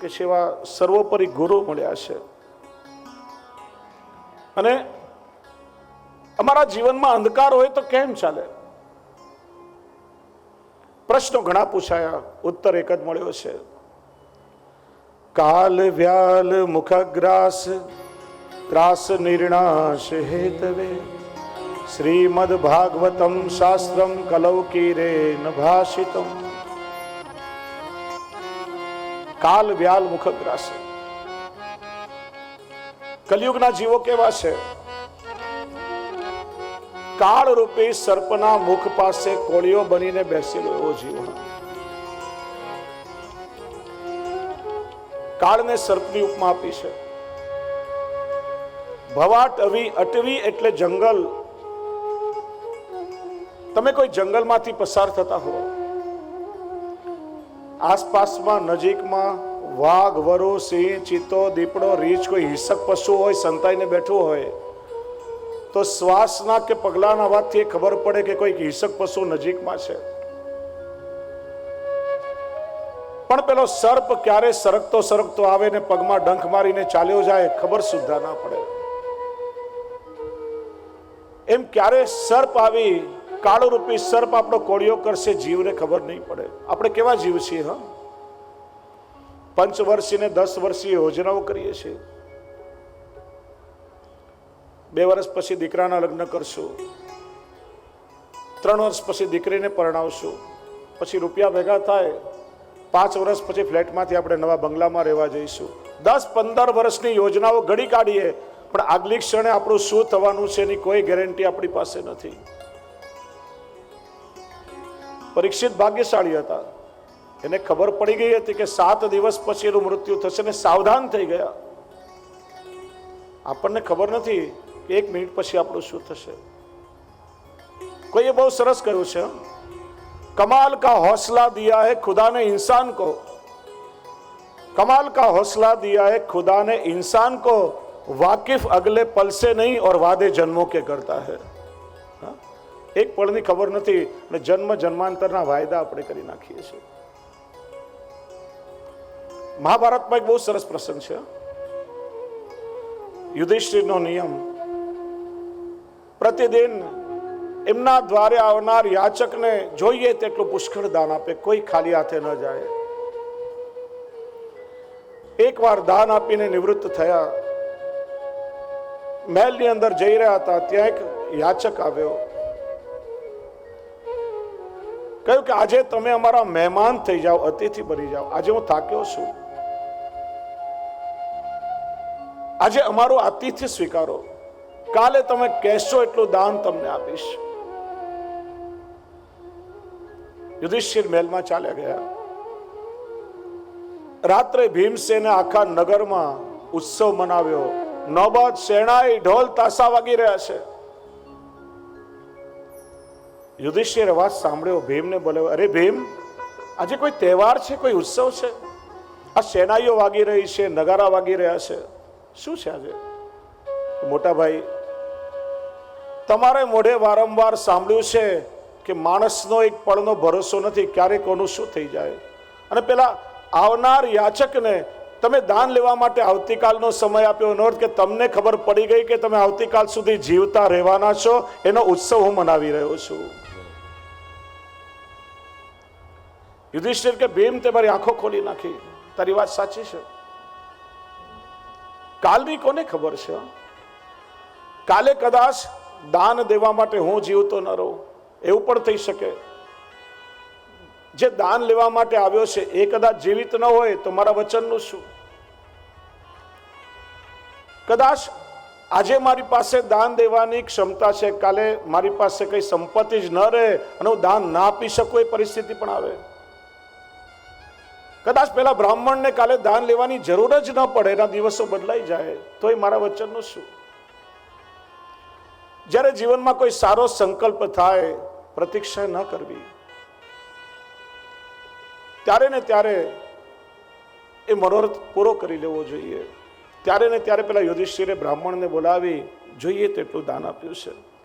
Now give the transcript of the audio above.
કે સેવા સર્વોપરી ગુરુ મળ્યા છે. અને અમારા જીવનમાં અંધકાર હોય તો કેમ ચાલે? પ્રશ્નો ઘણા પૂછાયા, ઉત્તર એક જ મળ્યો છે. કાલ વ્યાલ મુખગ્રાસ, ત્રાસ નિર્ણાશ હેતવે. શ્રીમદ ભાગવતમ શાસ્ત્રમ કલૌકીરે ભાષિતમ. કાલ વ્યાલ મુખગ્રાસ કલયુગના જીવો કેવા છે? કાળ રૂપે સર્પના મુખ પાસે કોળીઓ બનીને બેસેલો એવો જીવ. કાળને સર્પની ઉપમા આપી છે. ભવાટ અવી અટવી એટલે જંગલ. તમે કોઈ જંગલમાંથી પસાર થતા હો. આસપાસમાં નજીકમાં વાઘ, વરુ, સિંહ, ચિત્તો, દીપડો, રીંછ, કોઈ હિંસક પશુ હોય, સંતાઈને બેઠું હોય, તો શ્વાસના કે પગલાના વાતથી ખબર પડે કે કોઈ હિંસક પશુ નજીકમાં છે. પણ પેલો સર્પ ક્યારે સરકતો સરકતો આવે ને પગમાં ડંખ મારીને ચાલ્યો જાય ખબર સુદ્ધા ના પડે. એમ ક્યારે સર્પ આવી કાળુરૂપી સર્પ આપણો કોળિયો કરશે, જીવને ખબર નહીં પડે. આપણે કેવા જીવ છીએ, હા? પંચવર્ષીય ને દસ વર્ષીય યોજનાઓ કરીએ છીએ. બે વર્ષ પછી દીકરાના લગ્ન કરશું. ત્રણ વર્ષ પછી દીકરીને પરણાવશું. પછી રૂપિયા ભેગા થાય. પાંચ વર્ષ પછી ફ્લેટમાંથી આપણે નવા બંગલામાં રહેવા જઈશું. દસ પંદર વર્ષની યોજનાઓ ઘડી કાઢીએ. પણ આગલી ક્ષણે આપણું શું થવાનું છે એની કોઈ ગેરંટી આપણી પાસે નથી. પરીક્ષિત ભાગ્યશાળી હતા એને ખબર પડી ગઈ હતી કે સાત દિવસ પછી એનું મૃત્યુ થશે ને સાવધાન થઈ ગયા આપણને ખબર નથી કે એક મિનિટ પછી આપણું શું થશે કોઈએ બહુ સરસ કહ્યું છે कमाल का हौसला दिया है खुदा ने इंसान को कमाल का हौसला दिया है खुदा ने इंसान को वाकिफ अगले पल से नहीं और वादे जन्मों के करता है હા? એક પળની ખબર નથી અને જન્મ જન્માંતરના વાયદા આપણે કરી નાખીએ છીએ. મહાભારતમાં એક બહુ સરસ પ્રસંગ છે. યુધિષ્ઠિરનો નિયમ, પ્રતિદિન એમના દ્વારે આવનાર યાચકને જોઈએ તેટલું પુષ્કળ દાન આપે, કોઈ ખાલી હાથે ન જાય. એકવાર દાન આપીને નિવૃત્ત થયા, મહેલની અંદર જઈ રહ્યા હતા, ત્યાં એક યાચક આવ્યો. કહ્યું કે આજે તમે અમારા મહેમાન થઈ જાઓ, અતિથિ બની જાઓ. આજે હું થાક્યો છું. આજે અમારું આતિથ્ય સ્વીકારો. કાલે તમે કહેશો એટલું દાન તમને આપીશ. યુધિષ્ઠિર મહેલમાં ચાલ્યા ગયા. રાત્રે ભીમસેને આખા નગરમાં ઉત્સવ મનાવ્યો. નોબત શેણાઈ ઢોલ તાસા વાગી રહ્યા છે. યુધિષ્ઠિર અવાજ સાંભળ્યો, ભીમને બોલાવ્યો અરે ભીમ, આજે કોઈ તહેવાર છે, કોઈ ઉત્સવ છે? આ શેનાઈઓ વાગી રહી છે, નગારા વાગી રહ્યા છે? શું છે આજે? મોટા ભાઈ, તમારે મોઢે વારંવાર સાંભળ્યું છે કે માણસનો એક પળનો ભરોસો નથી ક્યારે કોનું શું થઈ જાય? અને પેલા આવનાર યાચકને તમે દાન લેવા માટે આવતીકાલનો સમય આપ્યો એનો અર્થ કે તમને ખબર પડી ગઈ કે તમે આવતીકાલ સુધી જીવતા રહેવાના છો, એનો ઉત્સવ હું મનાવી રહ્યો છું. યુધિષ્ઠિર કે ભીમ તે મારી આંખો ખોલી નાખી. તારી વાત સાચી છે. કાલની કોને ખબર છે? કાલે કદાચ દાન દેવા માટે હું જીવતો ન રહું. એવું પણ થઈ શકે. જે દાન લેવા માટે આવ્યો છે, એ કદાચ જીવિત ન હોય તો મારા વચનનું શું? કદાચ આજે મારી પાસે દાન દેવાની ક્ષમતા છે, કાલે મારી પાસે કઈ સંપત્તિ જ ન રહે અને હું દાન ના આપી શકું એ પરિસ્થિતિ પણ આવે. કદાચ પેલા બ્રાહ્મણને કાલે દાન લેવાની જરૂર જ ન પડે, એના દિવસો બદલાઈ જાય તો એ મારા વચનનું શું? જ્યારે જીવનમાં કોઈ સારો સંકલ્પ થાય, પ્રતીક્ષા ન કરવી. ત્યારે ને ત્યારે એ મનોરથ પૂરો કરી લેવો જોઈએ. ત્યારે ને ત્યારે પેલા યુધિષ્ઠિરે બ્રાહ્મણને બોલાવી, જોઈએ તેટલું દાન આપ્યું છે.